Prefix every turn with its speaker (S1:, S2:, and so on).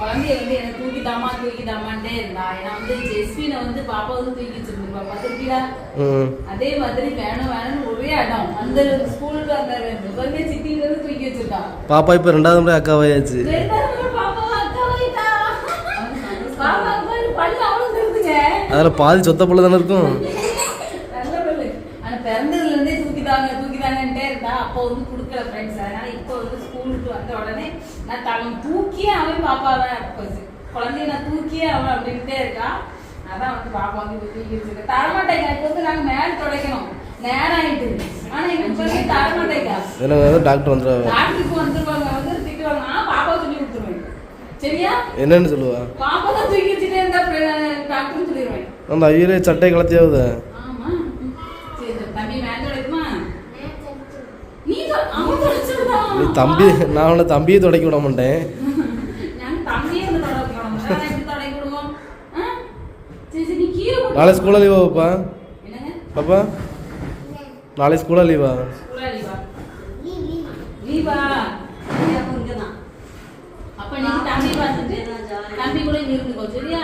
S1: குழந்தைய வந்து என்ன தூக்கிதாமா தூக்கிதாமான்ட்டே இருந்தா. ஏன்னா வந்து ஜெஸ்வினை வந்து பாப்பா வந்து தூக்கி வச்சிருந்துருப்பா. பார்த்துருக்கீங்களா?
S2: ம்.
S1: அதே மாதிரி வேணும் வேணும்னு ஒரே இடம் அந்த ஸ்கூலுக்கு அந்த முதல்ல சிட்டில இருந்து தூக்கி வச்சிருக்கா
S2: பாப்பா இப்போ ரெண்டாவது முறை அக்காவாயாச்சு. அதில் பாதி சொத்த புள்ள தானே இருக்கும்.
S1: பிறந்ததுல இருந்தே தூக்கிதாங்க, தூக்கிதாங்கன்ட்டே இருந்தா. அப்போ வந்து கொடுக்கல friends. அதனால இப்போ வந்து ஸ்கூலுக்கு வந்த உடனே நான் தலை தூக்கியே அவன் பாப்பாவை அப்ப குழந்தைய நான் தூக்கியே அவன் அப்படின்ட்டே இருக்கா. அதான் வந்து பாப்பா வந்து இப்ப தூக்கி வச்சிருக்க தரமாட்டேங்க இப்போ வந்து நாங்க மேல துடைக்கணும். நேரம் ஆயிட்டு ஆனா எங்களுக்கு வந்து தரமாட்டேங்க.
S2: எனக்கு டாக்டர் வந்துடுவாங்க
S1: டாக்டருக்கு வந்துருவாங்க வந்து திட்டுவாங்க. நான் பாப்பா சொல்லி கொடுத்துருவேன். சரியா?
S2: என்னன்னு சொல்லுவா?
S1: பாப்பா தான் தூக்கி வச்சுட்டே இருந்தா டாக்டர் சொல்லிடுவேன்
S2: அந்த ஐயரே சட்டை கலத்தியாவது
S1: தம்பி
S2: நான் அவனை தம்பியை தொடக்கி விட மாட்டேன். நாளை ஸ்கூலாக லீவா பாப்பா? பாப்பா? நாளை ஸ்கூலாக லீவா?
S1: அப்ப நீங்க தம்பி பார்த்துட்டு தம்பி கூட இருந்துக்கோ சரியா?